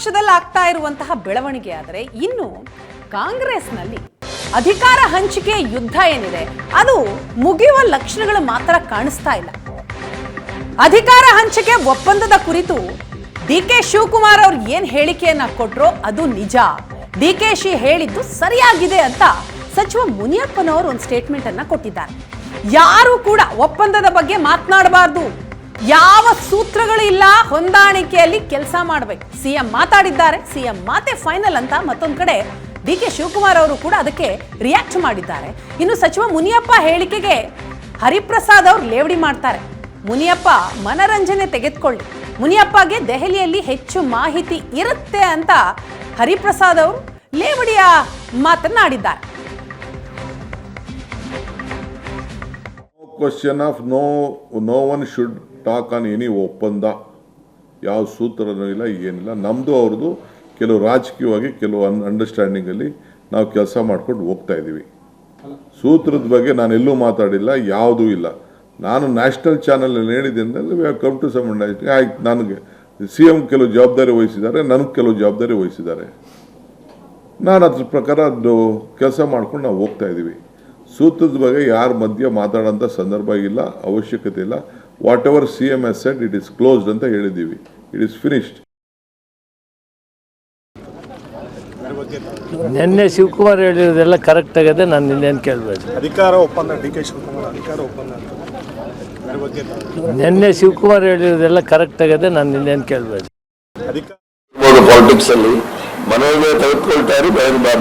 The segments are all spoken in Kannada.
ಪಕ್ಷದಲ್ಲಿ ಆಗ್ತಾ ಇರುವಂತಹ ಬೆಳವಣಿಗೆ ಆದರೆ ಇನ್ನು ಕಾಂಗ್ರೆಸ್ನಲ್ಲಿ ಅಧಿಕಾರ ಹಂಚಿಕೆ ಯುದ್ಧ ಏನಿದೆ, ಅದು ಮುಗಿಯುವ ಲಕ್ಷಣಗಳು ಮಾತ್ರ ಕಾಣಿಸ್ತಾ ಇಲ್ಲ. ಅಧಿಕಾರ ಹಂಚಿಕೆ ಒಪ್ಪಂದದ ಕುರಿತು ಡಿ ಕೆ ಶಿವಕುಮಾರ್ ಅವ್ರು ಏನ್ ಹೇಳಿಕೆಯನ್ನ ಕೊಟ್ರೋ ಅದು ನಿಜ. ಡಿ ಕೆ ಶಿ ಹೇಳಿದ್ದು ಸರಿಯಾಗಿದೆ ಅಂತ ಸಚಿವ ಮುನಿಯಪ್ಪನವರು ಒಂದು ಸ್ಟೇಟ್ಮೆಂಟ್ ಅನ್ನ ಕೊಟ್ಟಿದ್ದಾರೆ. ಯಾರು ಕೂಡ ಒಪ್ಪಂದದ ಬಗ್ಗೆ ಮಾತನಾಡಬಾರ್ದು. ಯಾವ ಸೂತ್ರಗಳು ಇಲ್ಲ? ಹೊಂದಾಣಿಕೆಯಲ್ಲಿ ಕೆಲಸ ಮಾಡಬೇಕು. ಸಿಎಂ ಮಾತಾಡಿದ್ದಾರೆ. ಸಿಎಂ ಮಾತೆ ಫೈನಲ್ ಅಂತ ಮತ್ತೊಂದು ಕಡೆ ಡಿ ಕೆ ಶಿವಕುಮಾರ್ ಅವರು ಕೂಡ ಅದಕ್ಕೆ ರಿಯಾಕ್ಟ್ ಮಾಡಿದ್ದಾರೆ. ಇನ್ನು ಸಚಿವ ಮುನಿಯಪ್ಪ ಹೇಳಿಕೆಗೆ ಹರಿಪ್ರಸಾದ್ ಅವರು ಲೇವಡಿ ಮಾಡ್ತಾರೆ. ಮುನಿಯಪ್ಪ ಮನರಂಜನೆ ತೆಗೆದುಕೊಳ್ಳಿ. ಮುನಿಯಪ್ಪಗೆ ದೆಹಲಿಯಲ್ಲಿ ಹೆಚ್ಚು ಮಾಹಿತಿ ಇರುತ್ತೆ ಅಂತ ಹರಿಪ್ರಸಾದ್ ಅವರು ಲೇವಡಿಯ ಮಾತನ್ನಾಡಿದ್ದಾರೆ. Question of no no one should talk on any ಒಪ್ಪಂದ ಯಾವ ಸೂತ್ರನೂ ಇಲ್ಲ ಏನಿಲ್ಲ. ನಮ್ಮದು ಅವ್ರದ್ದು ಕೆಲವು ರಾಜಕೀಯವಾಗಿ ಕೆಲವು ಅನ್ ಅಂಡರ್ಸ್ಟ್ಯಾಂಡಿಂಗಲ್ಲಿ ನಾವು ಕೆಲಸ ಮಾಡ್ಕೊಂಡು ಹೋಗ್ತಾ ಇದ್ದೀವಿ. ಸೂತ್ರದ ಬಗ್ಗೆ ನಾನು ಎಲ್ಲೂ ಮಾತಾಡಿಲ್ಲ ಯಾವುದೂ ಇಲ್ಲ. ನಾನು ನ್ಯಾಷನಲ್ ಚಾನಲಲ್ಲಿ ಹೇಳಿದ್ದೇನೆ ವಿ ಕಮ್ ಟು ಸಮ್ ಆಯ್ತು ನನಗೆ ಸಿ ಎಂ ಕೆಲವು ಜವಾಬ್ದಾರಿ ವಹಿಸಿದ್ದಾರೆ ನನಗೆ ಕೆಲವು ಜವಾಬ್ದಾರಿ ವಹಿಸಿದ್ದಾರೆ. ನಾನು ಅದ್ರ ಪ್ರಕಾರ ಅದು ಕೆಲಸ ಮಾಡ್ಕೊಂಡು ನಾವು ಹೋಗ್ತಾ ಇದ್ದೀವಿ. ಸೂತ್ರದ ಬಗ್ಗೆ ಯಾರ ಮಧ್ಯೆ ಮಾತಾಡೋಂಥ ಸಂದರ್ಭ ಇಲ್ಲ ಅವಶ್ಯಕತೆ ಇಲ್ಲ. Whatever C M S set it is closed ಅಂತ ಹೇಳಿದ್ದೀವಿ. ಇಟ್ ಇಸ್ ಫಿನಿಶ್ಡ್ ನಿನ್ನೆ ಶಿವಕುಮಾರ್ ಹೇಳಿರೋದೆಲ್ಲ ಕರೆಕ್ಟ್ ಆಗಿದೆ ನಾನು ನಿನ್ನೇನು ಕೇಳಬೇಕು. ಅಧಿಕಾರ ಒಪ್ಪಂದ ಡಿ ಕೆ ಶಿವಕುಮಾರ್ ಅಧಿಕಾರ ಒಪ್ಪಂದ ನಿನ್ನೆ ಶಿವಕುಮಾರ್ ಹೇಳಿರೋದೆಲ್ಲ ಕರೆಕ್ಟ್ ಆಗಿದೆ ನಾನು ನಿನ್ನೇನು ಕೇಳಬೇಕು. ಪಾಲಿಟಿಕ್ಸ್ ಅಲ್ಲಿ ಮನೆಯಲ್ಲೇ ತೆಗೆದುಕೊಳ್ತಾರೆ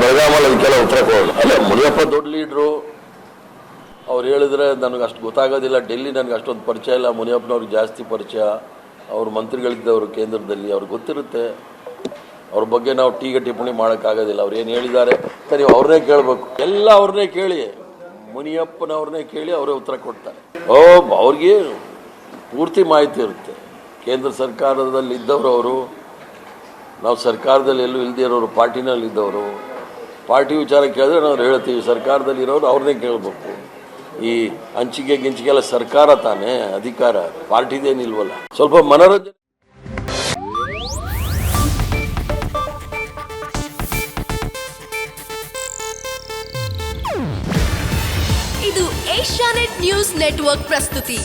ಬೆಳಗಾಮಲ್ಲಿ ಕೆಲವು ಉತ್ತರ ಕೊಡೋದು. ಅಲ್ಲ ಮುನಿಯಪ್ಪ ದೊಡ್ಡ ಲೀಡ್ರು ಅವ್ರು ಹೇಳಿದ್ರೆ ನನಗೆ ಅಷ್ಟು ಗೊತ್ತಾಗೋದಿಲ್ಲ. ಡೆಲ್ಲಿ ನನಗೆ ಅಷ್ಟೊಂದು ಪರಿಚಯ ಇಲ್ಲ. ಮುನಿಯಪ್ಪನವ್ರಿಗೆ ಜಾಸ್ತಿ ಪರಿಚಯ. ಅವ್ರ ಮಂತ್ರಿಗಳಿದ್ದವರು ಕೇಂದ್ರದಲ್ಲಿ ಅವ್ರಿಗೆ ಗೊತ್ತಿರುತ್ತೆ. ಅವ್ರ ಬಗ್ಗೆ ನಾವು ಟೀಗೆ ಟಿಪ್ಪಣಿ ಮಾಡೋಕ್ಕಾಗೋದಿಲ್ಲ. ಅವ್ರು ಏನು ಹೇಳಿದ್ದಾರೆ? ಸರಿ, ಅವ್ರನ್ನೇ ಕೇಳಬೇಕು. ಎಲ್ಲ ಅವ್ರನ್ನೇ ಕೇಳಿ. ಮುನಿಯಪ್ಪನವ್ರನ್ನೇ ಕೇಳಿ ಅವರೇ ಉತ್ತರ ಕೊಡ್ತಾರೆ. ಓ, ಅವ್ರಿಗೆ ಪೂರ್ತಿ ಮಾಹಿತಿ ಇರುತ್ತೆ. ಕೇಂದ್ರ ಸರ್ಕಾರದಲ್ಲಿ ಇದ್ದವರು ಅವರು, ನಾವು ಸರ್ಕಾರದಲ್ಲಿ ಎಲ್ಲೂ ಇಲ್ಲದೇ ಇರೋರು ಪಾರ್ಟಿನಲ್ಲಿ ಇದ್ದವರು ಪಾರ್ಟಿ ವಿಚಾರ ಕೇಳಿದ್ರೆ ನಾವು ಹೇಳ್ತೀವಿ. ಸರ್ಕಾರದಲ್ಲಿ ಇರೋರು ಅವ್ರನ್ನೇ ಕೇಳಬೇಕು. ಈ ಹಂಚಿಕೆ ಗಿಂಚಿಗೆಲ್ಲ ಸರ್ಕಾರ ತಾನೇ ಅಧಿಕಾರ ಪಾರ್ಟಿದೇನಿಲ್ವಲ್ಲ. ಸ್ವಲ್ಪ ಮನೋರಂಜನೆ. ಇದು ಏಷ್ಯಾನೆಟ್ ನ್ಯೂಸ್ ನೆಟ್ವರ್ಕ್ ಪ್ರಸ್ತುತಿ.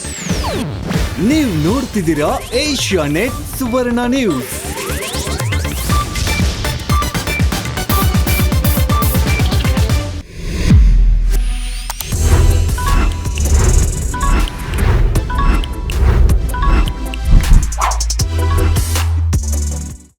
ನೀವು ನೋಡ್ತಿದ್ದೀರಾ ಏಷ್ಯಾ ನೆಟ್ ಸುವರ್ಣ ನ್ಯೂಸ್.